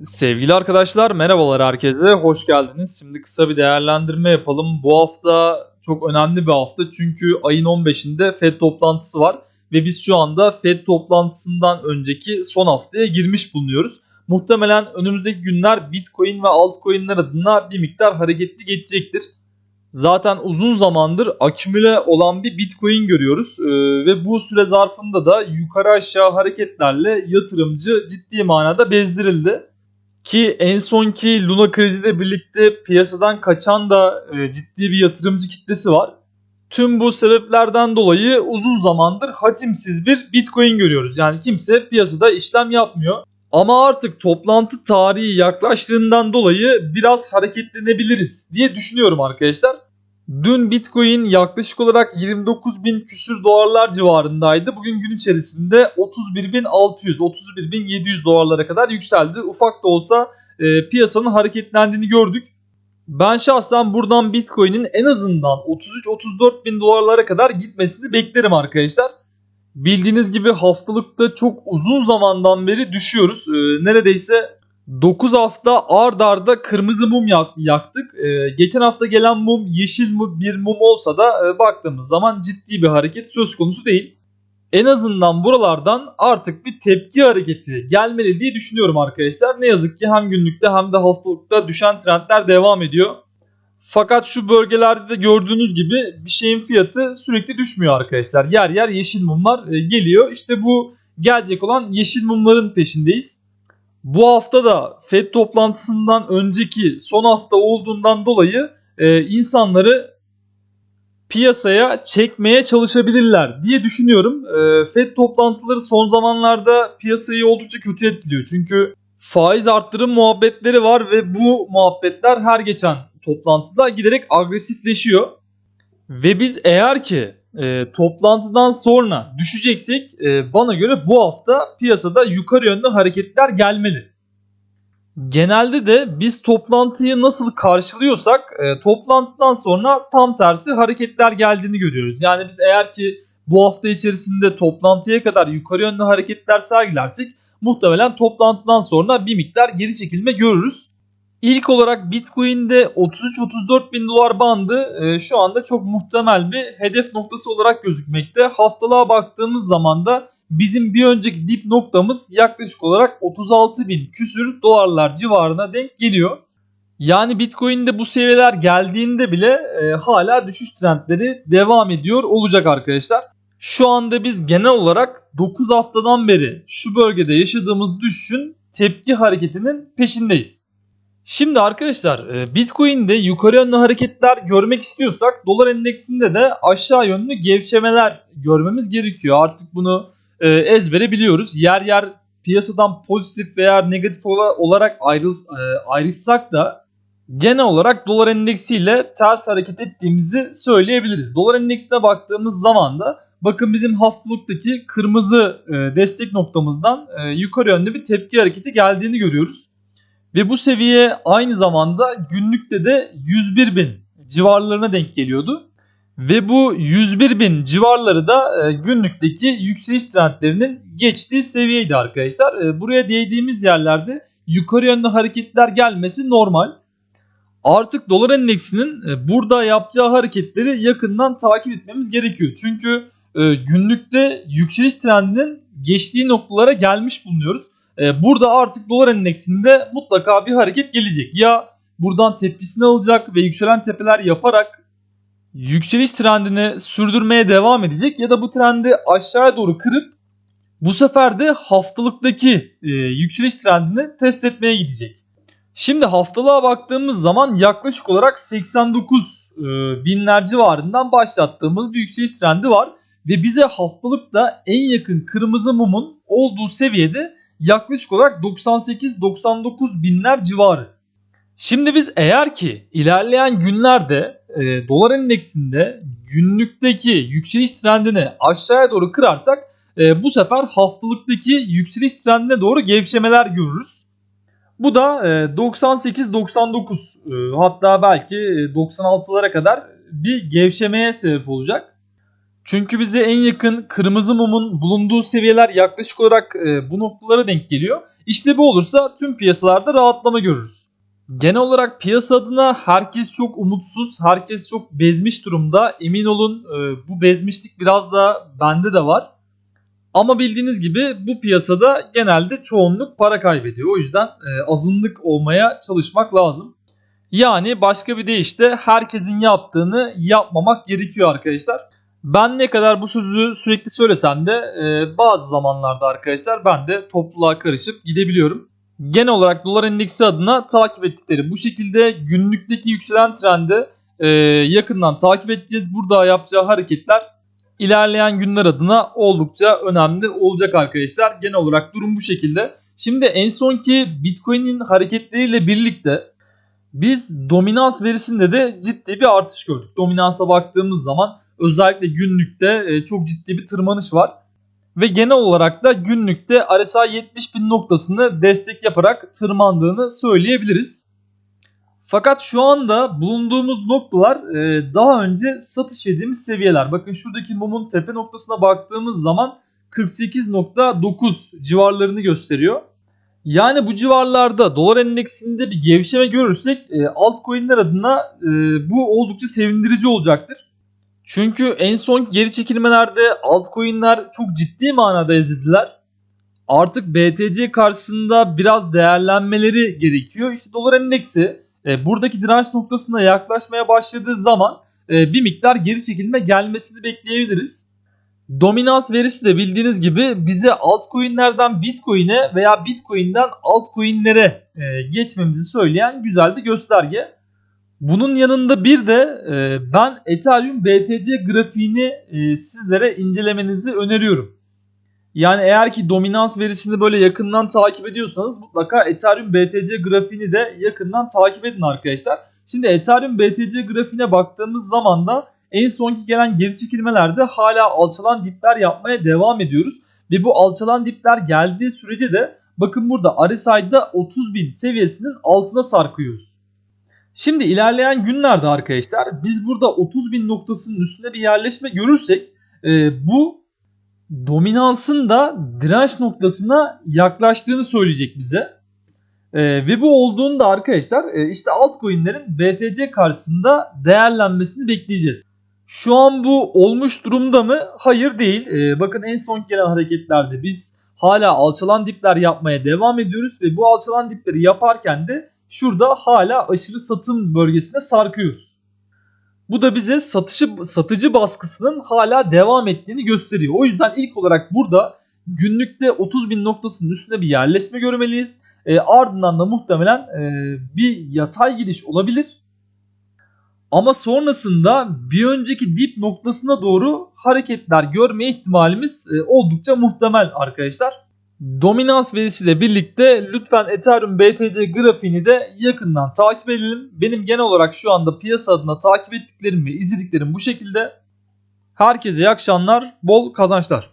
Sevgili arkadaşlar merhabalar herkese hoş geldiniz. Şimdi kısa bir değerlendirme yapalım. Bu hafta çok önemli bir hafta çünkü ayın 15'inde FED toplantısı var ve biz şu anda FED toplantısından önceki son haftaya girmiş bulunuyoruz. Muhtemelen önümüzdeki günler Bitcoin ve altcoin'ler adına bir miktar hareketli geçecektir. Zaten uzun zamandır akümüle olan bir Bitcoin görüyoruz Ee, ve bu süre zarfında da yukarı aşağı hareketlerle yatırımcı ciddi manada bezdirildi. Ki en sonki Luna kriziyle birlikte piyasadan kaçan da e, ciddi bir yatırımcı kitlesi var. Tüm bu sebeplerden dolayı uzun zamandır hacimsiz bir Bitcoin görüyoruz. Yani kimse piyasada işlem yapmıyor. Ama artık toplantı tarihi yaklaştığından dolayı biraz hareketlenebiliriz diye düşünüyorum arkadaşlar. Dün Bitcoin yaklaşık olarak 29 bin küsür dolarlar civarındaydı. Bugün gün içerisinde 31.600, 31.700 dolarlara kadar yükseldi. Ufak da olsa e, piyasanın hareketlendiğini gördük. Ben şahsen buradan Bitcoin'in en azından 33-34 bin dolarlara kadar gitmesini beklerim arkadaşlar. Bildiğiniz gibi haftalıkta çok uzun zamandan beri düşüyoruz. Ee, neredeyse 9 hafta ard arda kırmızı mum yak- yaktık. Ee, geçen hafta gelen mum yeşil mu bir mum olsa da e, baktığımız zaman ciddi bir hareket söz konusu değil. En azından buralardan artık bir tepki hareketi gelmeli diye düşünüyorum arkadaşlar. Ne yazık ki hem günlükte hem de haftalıkta düşen trendler devam ediyor. Fakat şu bölgelerde de gördüğünüz gibi bir şeyin fiyatı sürekli düşmüyor arkadaşlar. Yer yer yeşil mumlar e, geliyor. İşte bu gelecek olan yeşil mumların peşindeyiz. Bu hafta da FED toplantısından önceki son hafta olduğundan dolayı e, insanları piyasaya çekmeye çalışabilirler diye düşünüyorum. E, FED toplantıları son zamanlarda piyasayı oldukça kötü etkiliyor. Çünkü faiz arttırım muhabbetleri var ve bu muhabbetler her geçen toplantıda giderek agresifleşiyor. Ve biz eğer ki e, toplantıdan sonra düşeceksek e, bana göre bu hafta piyasada yukarı yönlü hareketler gelmeli. Genelde de biz toplantıyı nasıl karşılıyorsak e, toplantıdan sonra tam tersi hareketler geldiğini görüyoruz. Yani biz eğer ki bu hafta içerisinde toplantıya kadar yukarı yönlü hareketler sergilersek muhtemelen toplantıdan sonra bir miktar geri çekilme görürüz. İlk olarak Bitcoin'de 33-34 bin dolar bandı e, şu anda çok muhtemel bir hedef noktası olarak gözükmekte. Haftalığa baktığımız zaman da bizim bir önceki dip noktamız yaklaşık olarak 36 bin küsür dolarlar civarına denk geliyor. Yani Bitcoin'de bu seviyeler geldiğinde bile e, hala düşüş trendleri devam ediyor olacak arkadaşlar. Şu anda biz genel olarak 9 haftadan beri şu bölgede yaşadığımız düşüşün tepki hareketinin peşindeyiz. Şimdi arkadaşlar e, Bitcoin'de yukarı yönlü hareketler görmek istiyorsak dolar endeksinde de aşağı yönlü gevşemeler görmemiz gerekiyor. Artık bunu e, ezbere biliyoruz. Yer yer piyasadan pozitif veya negatif ola- olarak ayrıl, e, ayrışsak da genel olarak dolar endeksiyle ters hareket ettiğimizi söyleyebiliriz. Dolar endeksine baktığımız zaman da bakın bizim haftalıktaki kırmızı destek noktamızdan yukarı yönlü bir tepki hareketi geldiğini görüyoruz. Ve bu seviye aynı zamanda günlükte de 101 bin civarlarına denk geliyordu. Ve bu 101 bin civarları da e, günlükteki yükseliş trendlerinin geçtiği seviyeydi arkadaşlar. E, buraya değdiğimiz yerlerde yukarı yönlü hareketler gelmesi normal. Artık dolar endeksinin e, burada yapacağı hareketleri yakından takip etmemiz gerekiyor. Çünkü günlükte yükseliş trendinin geçtiği noktalara gelmiş bulunuyoruz. E, burada artık dolar endeksinde mutlaka bir hareket gelecek. Ya buradan tepkisini alacak ve yükselen tepeler yaparak yükseliş trendini sürdürmeye devam edecek ya da bu trendi aşağıya doğru kırıp bu sefer de haftalıktaki e, yükseliş trendini test etmeye gidecek. Şimdi haftalığa baktığımız zaman yaklaşık olarak 89 e, binler civarından başlattığımız bir yükseliş trendi var. Ve bize haftalıkta en yakın kırmızı mumun olduğu seviyede yaklaşık olarak 98-99 binler civarı. Şimdi biz eğer ki ilerleyen günlerde e, dolar endeksinde günlükteki yükseliş trendini aşağıya doğru kırarsak e, bu sefer haftalıktaki yükseliş trendine doğru gevşemeler görürüz. Bu da e, 98-99 e, hatta belki 96'lara kadar bir gevşemeye sebep olacak. Çünkü bize en yakın kırmızı mumun bulunduğu seviyeler yaklaşık olarak e, bu noktalara denk geliyor. İşte bu olursa tüm piyasalarda rahatlama görürüz. Genel olarak piyasa adına herkes çok umutsuz, herkes çok bezmiş durumda. Emin olun e, bu bezmişlik biraz da bende de var. Ama bildiğiniz gibi bu piyasada genelde çoğunluk para kaybediyor. O yüzden e, azınlık olmaya çalışmak lazım. Yani başka bir deyişle herkesin yaptığını yapmamak gerekiyor arkadaşlar. Ben ne kadar bu sözü sürekli söylesem de e, bazı zamanlarda arkadaşlar ben de topluluğa karışıp gidebiliyorum. Genel olarak dolar endeksi adına takip ettikleri bu şekilde günlükteki yükselen trendi e, yakından takip edeceğiz. Burada yapacağı hareketler ilerleyen günler adına oldukça önemli olacak arkadaşlar. Genel olarak durum bu şekilde. Şimdi en sonki Bitcoin'in hareketleriyle birlikte biz dominans verisinde de ciddi bir artış gördük. Dominansa baktığımız zaman özellikle günlükte e, çok ciddi bir tırmanış var. Ve genel olarak da günlükte RSI 70 bin noktasını destek yaparak tırmandığını söyleyebiliriz. Fakat şu anda bulunduğumuz noktalar e, daha önce satış yediğimiz seviyeler. Bakın şuradaki mumun tepe noktasına baktığımız zaman 48.9 civarlarını gösteriyor. Yani bu civarlarda dolar endeksinde bir gevşeme görürsek e, altcoin'ler adına bu oldukça sevindirici olacaktır. Çünkü en son geri çekilmelerde altcoin'ler çok ciddi manada ezildiler. Artık BTC karşısında biraz değerlenmeleri gerekiyor. İşte dolar endeksi e, buradaki direnç noktasına yaklaşmaya başladığı zaman e, bir miktar geri çekilme gelmesini bekleyebiliriz. Dominans verisi de bildiğiniz gibi bize altcoin'lerden Bitcoin'e veya Bitcoin'den altcoin'lere e, geçmemizi söyleyen güzel bir gösterge. Bunun yanında bir de e, ben Ethereum BTC grafiğini e, sizlere incelemenizi öneriyorum. Yani eğer ki dominans verisini böyle yakından takip ediyorsanız mutlaka Ethereum BTC grafiğini de yakından takip edin arkadaşlar. Şimdi Ethereum BTC grafiğine baktığımız zaman da en sonki gelen geri çekilmelerde hala alçalan dipler yapmaya devam ediyoruz. Ve bu alçalan dipler geldiği sürece de bakın burada RSI'da 30.000 seviyesinin altına sarkıyoruz. Şimdi ilerleyen günlerde arkadaşlar biz burada 30.000 noktasının üstünde bir yerleşme görürsek e, bu dominansın da direnç noktasına yaklaştığını söyleyecek bize. E, ve bu olduğunda arkadaşlar e, işte altcoin'lerin BTC karşısında değerlenmesini bekleyeceğiz. Şu an bu olmuş durumda mı? Hayır değil. E, bakın en son gelen hareketlerde biz hala alçalan dipler yapmaya devam ediyoruz ve bu alçalan dipleri yaparken de şurada hala aşırı satım bölgesine sarkıyoruz. Bu da bize satışı, satıcı baskısının hala devam ettiğini gösteriyor. O yüzden ilk olarak burada günlükte 30 bin noktasının üstünde bir yerleşme görmeliyiz. E, ardından da muhtemelen e, bir yatay gidiş olabilir. Ama sonrasında bir önceki dip noktasına doğru hareketler görme ihtimalimiz e, oldukça muhtemel arkadaşlar. Dominans verisiyle birlikte lütfen Ethereum BTC grafiğini de yakından takip edelim. Benim genel olarak şu anda piyasa adına takip ettiklerim ve izlediklerim bu şekilde. Herkese iyi akşamlar, bol kazançlar.